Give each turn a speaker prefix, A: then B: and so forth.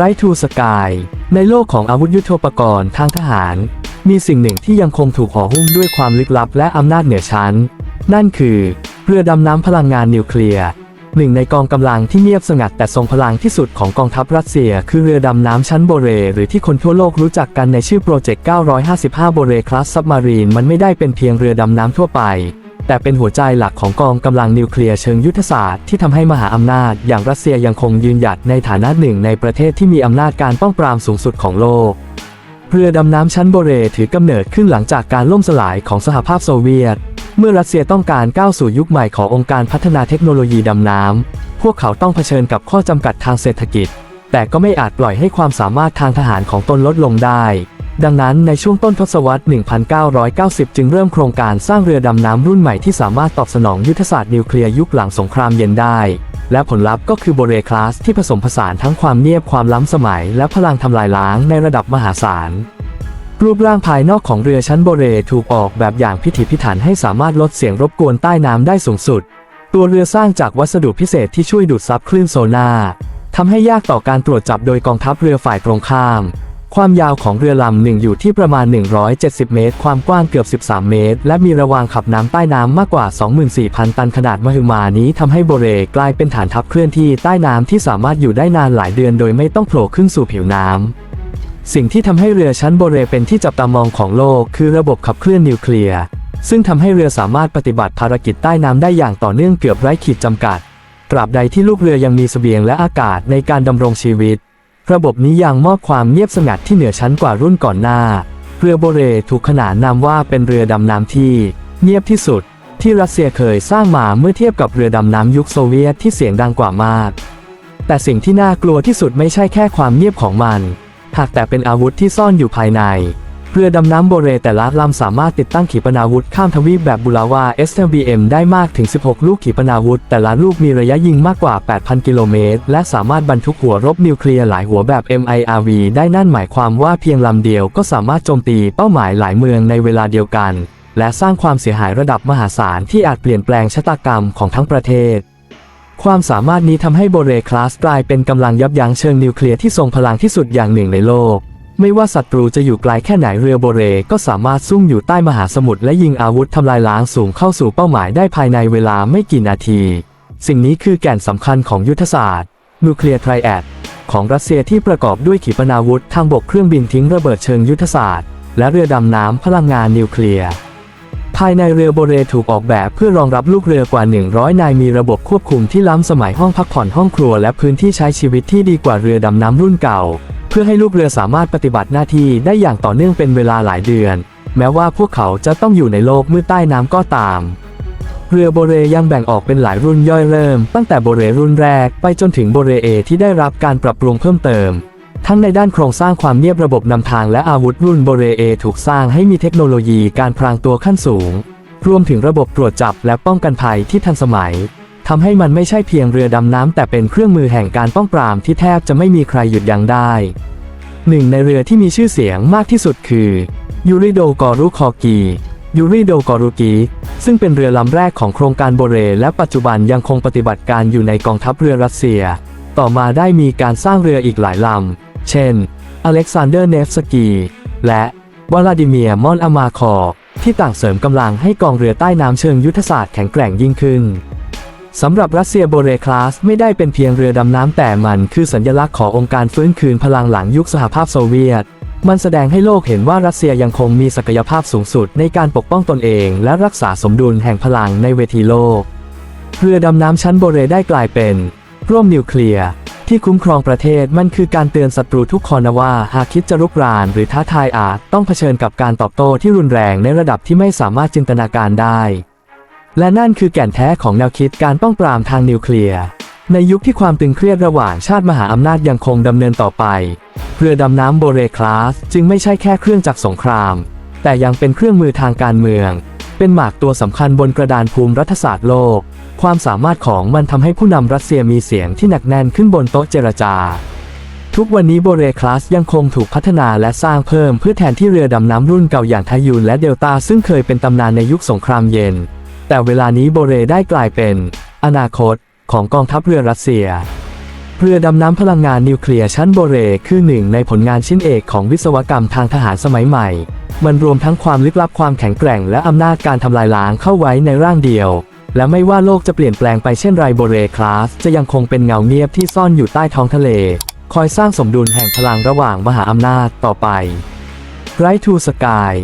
A: ไรทูสกาย ในโลกของอาวุธยุทโธปกรณ์ทางทหาร มีสิ่งหนึ่งที่ยังคงถูกห่อหุ้มด้วยความลึกลับและอำนาจเหนือชั้น นั่นคือ เรือดำน้ำพลังงานนิวเคลียร์หนึ่งในกองกำลังที่เงียบสงัดแต่ทรงพลังที่สุดของกองทัพรัสเซีย คือเรือดำน้ำชั้นโบเร หรือที่คนทั่วโลกรู้จักกันในชื่อโปรเจกต์ 955 โบเรคลาสซับมารีน มันไม่ได้เป็นเพียงเรือดำน้ำทั่วไป แต่เป็นหัวใจหลักของกองกำลังนิวเคลียร์เชิงยุทธศาสตร์ที่ทำให้มหาอำนาจอย่างรัสเซียยังคงยืนหยัดในฐานะหนึ่งในประเทศที่มีอำนาจการป้องปรามสูงสุดของโลกเรือดำน้ำชั้นโบเรถือกำเนิดขึ้นหลังจากการล่มสลายของสหภาพโซเวียต เมื่อรัสเซียต้องการก้าวสู่ยุคใหม่ขององค์การพัฒนาเทคโนโลยีดำน้ำ พวกเขาต้องเผชิญกับข้อจำกัดทางเศรษฐกิจ แต่ก็ไม่อาจปล่อยให้ความสามารถทางทหารของตนลดลงได้ ดังนั้นในช่วงต้นทศวรรษ 1990 จึงเริ่มโครงการสร้างเรือดำน้ำรุ่นใหม่ที่สามารถตอบสนองยุทธศาสตร์นิวเคลียร์ยุคหลังสงครามเย็นได้ และผลลัพธ์ก็คือโบเรคลาสที่ผสมผสานทั้งความเนียบความล้ำสมัย และพลังทำลายล้างในระดับมหาศาลรูปร่างภายนอกของเรือชั้นโบเรถูกออกแบบอย่างพิถีพิถันให้สามารถลดเสียงรบกวนใต้น้ำได้สูงสุด ตัวเรือสร้างจากวัสดุพิเศษที่ช่วยดูดซับคลื่นโซนาทำให้ยากต่อการตรวจจับโดยกองทัพเรือฝ่ายตรงข้าม ความยาวของเรือลำหนึ่งอยู่ที่ประมาณ 170 เมตร ความกว้างเกือบ 13 เมตร และมีระวางขับน้ำใต้น้ำมากกว่า 24,000 ตันขนาดมหึมานี้ทำให้โบเรกลายเป็นฐานทัพเคลื่อนที่ใต้น้ำที่สามารถอยู่ได้นานหลายเดือนโดยไม่ต้องโผล่ขึ้นสู่ผิวน้ำสิ่งที่ทำให้เรือชั้นโบเรเป็นที่จับตามองของโลก คือระบบขับเคลื่อนนิวเคลียร์ ซึ่งทำให้เรือสามารถปฏิบัติภารกิจใต้น้ำได้อย่างต่อเนื่องเกือบไร้ขีดจำกัด ตราบใดที่ลูกเรือยังมีเสบียงและอากาศในการดำรงชีวิต ระบบนี้ยังมอบความเงียบสงัดที่เหนือชั้นกว่ารุ่นก่อนหน้า เรือโบเรถูกขนานนามว่าเป็นเรือดำน้ำที่ เงียบที่สุด ที่รัสเซียเคยสร้างมาเมื่อเทียบกับเรือดำน้ำยุคโซเวียตที่เสียงดังกว่ามาก แต่สิ่งที่น่ากลัวที่สุดไม่ใช่แค่ความเงียบของมัน หากแต่เป็นอาวุธที่ซ่อนอยู่ภายใน เรือดำน้ำโบเรแต่ละลำสามารถติดตั้งขีปนาวุธข้ามทวีปแบบบุลาวา SLBM ได้มากถึง 16 ลูกขีปนาวุธ แต่ละลูกมีระยะยิงมากกว่า 8,000 กิโลเมตร และสามารถบรรทุกหัวรบนิวเคลียร์หลายหัวแบบ MIRV ได้นั่นหมายความว่าเพียงลำเดียวก็สามารถโจมตีเป้าหมายหลายเมืองในเวลาเดียวกัน และสร้างความเสียหายระดับมหาศาลที่อาจเปลี่ยนแปลงชะตากรรมของทั้งประเทศความสามารถนี้ทำให้โบเรคลาสกลายเป็นกำลังยับยั้งเชิงนิวเคลียร์ที่ทรงพลังที่สุดอย่างหนึ่งในโลก ไม่ว่าศัตรูจะอยู่ไกลแค่ไหนเรือโบเรก็สามารถซุ่มอยู่ใต้มหาสมุทรและยิงอาวุธทำลายล้างสูงเข้าสู่เป้าหมายได้ภายในเวลาไม่กี่นาที สิ่งนี้คือแก่นสำคัญของยุทธศาสตร์นิวเคลียร์ไทรแอดของรัสเซียที่ประกอบด้วยขีปนาวุธทางบกเครื่องบินทิ้งระเบิดเชิงยุทธศาสตร์ และเรือดำน้ำพลังงานนิวเคลียร์ภายในเรือโบเรถูกออกแบบเพื่อรองรับลูกเรือกว่า 100 นายมีระบบควบคุมที่ล้ำสมัยห้องพักผ่อนห้องครัวและพื้นที่ใช้ชีวิตที่ดีกว่าเรือดำน้ำรุ่นเก่า เพื่อให้ลูกเรือสามารถปฏิบัติหน้าที่ได้อย่างต่อเนื่องเป็นเวลาหลายเดือน แม้ว่าพวกเขาจะต้องอยู่ในโลกมืดใต้น้ำก็ตาม เรือโบเรยังแบ่งออกเป็นหลายรุ่นย่อยเริ่ม ตั้งแต่โบเรรุ่นแรกไปจนถึงโบเรเอที่ได้รับการปรับปรุงเพิ่มเติม ทั้งในด้านโครงสร้างความเนียบระบบนำทางและอาวุธรุ่นโบเรเอถูกสร้างให้มีเทคโนโลยีการพรางตัวขั้นสูง รวมถึงระบบตรวจจับและป้องกันภัยที่ทันสมัย ทำให้มันไม่ใช่เพียงเรือดำน้ำแต่เป็นเครื่องมือแห่งการป้องปรามที่แทบจะไม่มีใครหยุดยั้งได้ หนึ่งในเรือที่มีชื่อเสียงมากที่สุดคือยูริโดกอรุคอกียูริโดกอรุกีซึ่งเป็นเรือลำแรกของโครงการโบเร และปัจจุบันยังคงปฏิบัติการอยู่ในกองทัพเรือรัสเซีย ต่อมาได้มีการสร้างเรืออีกหลายลำ เช่น อเล็กซานเดอร์เนฟสกี และวลาดิเมียร์มอนอามาคอที่ต่างเสริมกำลังให้กองเรือใต้น้ำเชิงยุทธศาสตร์แข็งแกร่งยิ่งขึ้น สำหรับรัสเซียโบเรคลาสไม่ได้เป็นเพียงเรือดำน้ำแต่มันคือสัญลักษณ์ขององค์การฟื้นคืนพลังหลังยุคสหภาพโซเวียต มันแสดงให้โลกเห็นว่ารัสเซียยังคงมีศักยภาพสูงสุดในการปกป้องตนเอง และรักษาสมดุลแห่งพลังในเวทีโลก เรือดำน้ำชั้นโบเรได้กลายเป็น ร่วมนิวเคลียร์ที่คุ้มครองประเทศมันคือการเตือนศัตรูทุกคนนะว่าหากคิดจะรุกรานหรือท้าทายอาจต้องเผชิญกับการตอบโต้ที่รุนแรงในระดับที่ไม่สามารถจินตนาการได้ และนั่นคือแก่นแท้ของแนวคิดการป้องปรามทางนิวเคลียร์ในยุคที่ความตึงเครียดระหว่างชาติมหาอำนาจยังคงดำเนินต่อไป เรือดำน้ำโบเรคลาสจึงไม่ใช่แค่เครื่องจักรสงคราม แต่ยังเป็นเครื่องมือทางการเมือง เป็นหมากตัวสำคัญบนกระดานภูมิรัฐศาสตร์โลก ความสามารถของมันทำให้ผู้นำรัสเซียมีเสียงที่หนักแน่นขึ้นบนโต๊ะเจรจา ทุกวันนี้โบเรคลาสยังคงถูกพัฒนาและสร้างเพิ่มเพื่อแทนที่เรือดำน้ำรุ่นเก่าอย่างทายูนและเดลตาซึ่งเคยเป็นตำนานในยุคสงครามเย็น แต่เวลานี้โบเรได้กลายเป็น อนาคตของกองทัพเรือรัสเซีย เรือดำน้ำพลังงานนิวเคลียร์ชั้นโบเรคือหนึ่งในผลงานชิ้นเอกของวิศวกรรมทางทหารสมัยใหม่ มันรวมทั้งความลึกลับความแข็งแกร่งและอำนาจการทำลายล้างเข้าไว้ในร่างเดียว และไม่ว่าโลกจะเปลี่ยนแปลงไปเช่นไรโบเรคลาสจะยังคงเป็นเงาเงียบที่ซ่อนอยู่ใต้ท้องทะเล คอยสร้างสมดุลแห่งพลังระหว่างมหาอำนาจต่อไป Right to Sky